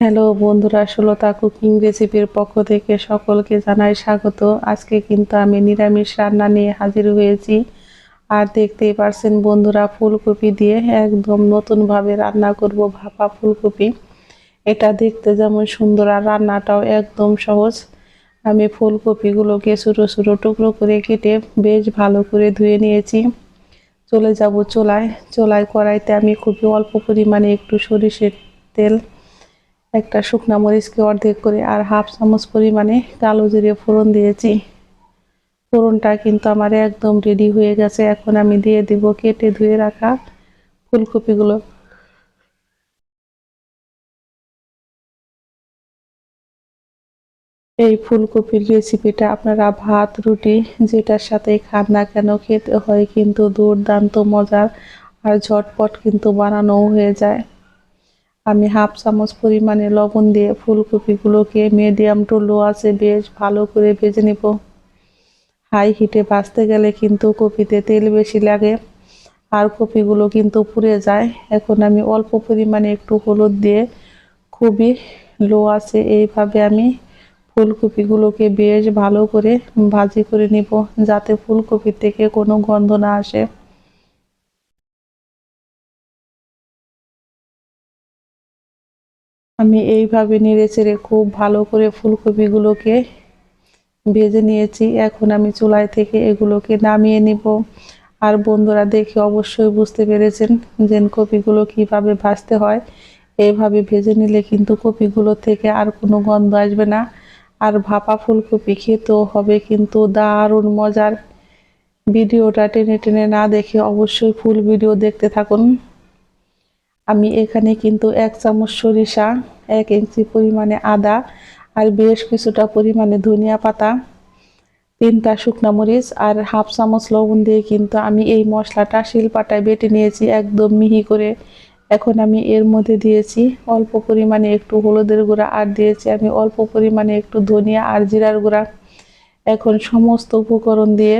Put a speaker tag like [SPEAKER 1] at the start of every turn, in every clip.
[SPEAKER 1] Hello বন্ধুরা ষোলোতা cooking রেসিপির পক্ষ থেকে সকলকে জানাই স্বাগত। আজকে কিন্তু আমি নিরামিষ রান্না নিয়ে হাজির হয়েছি। আর দেখতেই পারছেন বন্ধুরা, ফুলকপি দিয়ে একদম নতুনভাবে রান্না করব ভাপা ফুলকপি। এটা দেখতে যেমন সুন্দর, আর রান্নাটাও একদম সহজ। আমি ফুলকপিগুলোকে ছোটো ছোটো টুকরো করে কেটে বেশ ভালো করে ধুয়ে নিয়েছি। চলে যাব চোলায়। চোলায় কড়াইতে আমি খুবই অল্প পরিমাণে একটু সরিষের তেল একটা শুকনা মরিচকে অর্ধেক করে আর হাফ চামচ পরিমাণে কালো জিরে ফোড়ন দিয়েছি। ফোড়নটা কিন্তু আমার একদম রেডি হয়ে গেছে। এখন আমি দিয়ে দিব কেটে ধুয়ে রাখা ফুলকপিগুলো। এই ফুলকপির রেসিপিটা আপনারা ভাত, রুটি, যেটার সাথে খান না কেন খেতে হয় কিন্তু দুর্দান্ত মজার আর ঝটপট কিন্তু বানানোও হয়ে যায়। আমি হাফ চামচ পরিমাণে লবণ দিয়ে ফুলকপিগুলোকে মিডিয়াম টু লো আছে বেশ ভালো করে ভেজে নিব। হাই হিটে ভাজতে গেলে কিন্তু কপিতে তেল বেশি লাগে, আর কপিগুলো কিন্তু পুড়ে যায়। এখন আমি অল্প পরিমাণে একটু হলুদ দিয়ে খুবই লো আছে, এইভাবে আমি ফুলকপিগুলোকে বেশ ভালো করে ভাজি করে নিব, যাতে ফুলকপির থেকে কোনো গন্ধ না আসে। আমি এইভাবে নেড়ে চেড়ে খুব ভালো করে ফুলকপিগুলোকে ভেজে নিয়েছি। এখন আমি চুলায় থেকে এগুলোকে নামিয়ে নিব। আর বন্ধুরা দেখে অবশ্যই বুঝতে পেরেছেন যে কপিগুলো কীভাবে ভাজতে হয়। এইভাবে ভেজে নিলে কিন্তু কপিগুলো থেকে আর কোনো গন্ধ আসবে না। আর ভাপা ফুলকপি খেতেও হবে কিন্তু দারুণ মজার। ভিডিওটা টেনে টেনে না দেখে অবশ্যই ফুল ভিডিও দেখতে থাকুন। আমি এখানে কিন্তু এক চামচ সরিষা, এক ইঞ্চি পরিমাণে আদা আর বেশ কিছুটা পরিমাণে ধনিয়া পাতা, তিনটা শুকনা মরিচ আর হাফ চামচ লবণ দিয়ে কিন্তু আমি এই মশলাটা শিলপাটায় বেটে নিয়েছি একদম মিহি করে। এখন আমি এর মধ্যে দিয়েছি অল্প পরিমাণে একটু হলুদের গুঁড়া আর দিয়েছি আমি অল্প পরিমাণে একটু ধনিয়া আর জিরার গুঁড়া। এখন সমস্ত উপকরণ দিয়ে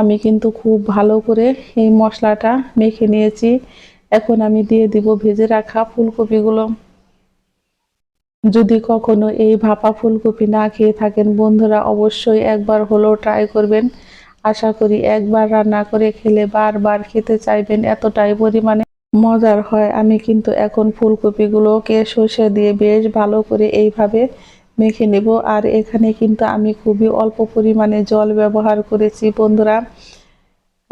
[SPEAKER 1] আমি কিন্তু খুব ভালো করে এই মশলাটা মেখে নিয়েছি। এখন আমি দিয়ে দিব ভেজে রাখা ফুলকপিগুলো। যদি কখনো এই ভাপা ফুলকপি না খেয়ে থাকেন, বন্ধুরা অবশ্যই একবার হলেও ট্রাই করবেন। আশা করি একবার রান্না করে খেলে বারবার খেতে চাইবেন, এতটাই পরিমাণে মজার হয়। আমি কিন্তু এখন ফুলকপিগুলোকে সর্ষে দিয়ে বেশ ভালো করে এইভাবে মেখে নেব। আর এখানে কিন্তু আমি খুবই অল্প পরিমাণে জল ব্যবহার করেছি, বন্ধুরা।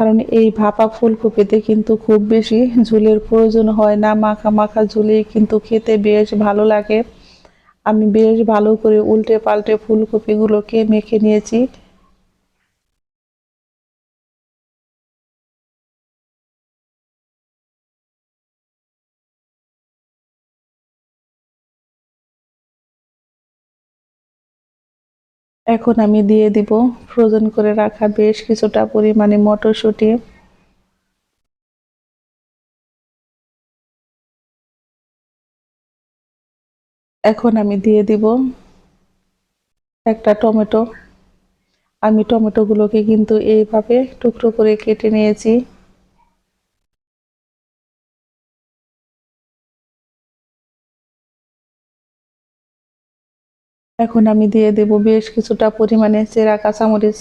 [SPEAKER 1] কারণ এই ভাপা ফুলকপিতে কিন্তু খুব বেশি ঝুলের প্রয়োজন হয় না। মাখা মাখা ঝুলেই কিন্তু খেতে বেশ ভালো লাগে। আমি বেশ ভালো করে উল্টে পাল্টে ফুলকপিগুলোকে মেখে নিয়েছি। এখন আমি দিয়ে দিব ফ্রোজেন করে রাখা বেশ কিছুটা পরিমাণে মটরশুঁটি। এখন আমি দিয়ে দিব একটা টমেটো। আমি টমেটোগুলোকে কিন্তু এইভাবে টুকরো করে কেটে নিয়েছি। এখন আমি দিয়ে দেব বেশ কিছুটা পরিমাণে চেরা কাঁচামরিচ।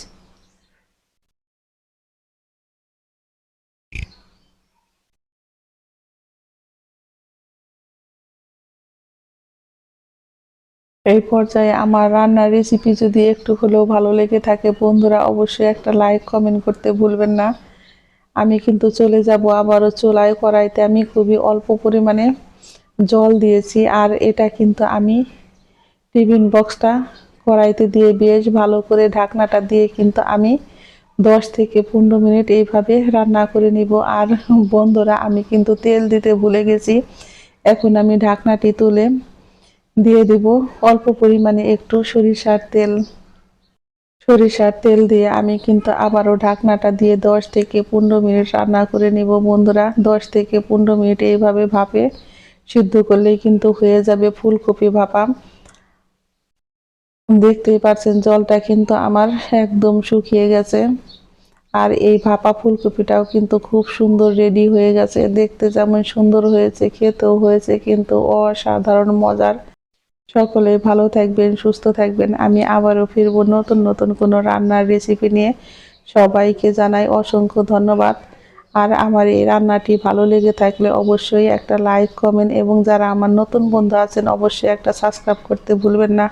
[SPEAKER 1] এই পর্যায়ে আমার রান্নার রেসিপি যদি একটু হলেও ভালো লেগে থাকে, বন্ধুরা অবশ্যই একটা লাইক কমেন্ট করতে ভুলবেন না। আমি কিন্তু চলে যাব আবারও চোলায় কড়াইতে। আমি খুবই অল্প পরিমাণে জল দিয়েছি আর এটা কিন্তু আমি টিফিন বক্সটা কড়াইতে দিয়ে বেশ ভালো করে ঢাকনাটা দিয়ে কিন্তু আমি দশ থেকে পনেরো মিনিট এইভাবে রান্না করে নিব। আর বন্ধুরা, আমি কিন্তু তেল দিতে ভুলে গেছি। এখন আমি ঢাকনাটি তুলে দিয়ে দেব। অল্প পরিমাণে একটু সরিষার তেল। সরিষার তেল দিয়ে আমি কিন্তু আবারও ঢাকনাটা দিয়ে দশ থেকে পনেরো মিনিট রান্না করে নিব। বন্ধুরা, দশ থেকে পনেরো মিনিট এইভাবে ভাপে সিদ্ধ করলেই কিন্তু হয়ে যাবে ফুলকপি ভাপা। দেখতেই পাচ্ছেন জলটা কিন্তু আমার একদম শুকিয়ে গেছে। আর এই ভাপা ফুলকপিটাও কিন্তু খুব সুন্দর রেডি হয়ে গেছে। দেখতে যেমন সুন্দর হয়েছে, খেতেও হয়েছে, কিন্তু অসাধারণ মজার। সকলে ভালো থাকবেন, সুস্থ থাকবেন। আমি আবারও ফিরবো নতুন নতুন কোনো রান্নার রেসিপি নিয়ে। সবাইকে জানাই অসংখ্য ধন্যবাদ। আর আমার এই রান্নাটি ভালো লেগে থাকলে অবশ্যই একটা লাইক কমেন্ট এবং যারা আমার নতুন বন্ধু আছেন, অবশ্যই একটা সাবস্ক্রাইব করতে ভুলবেন না।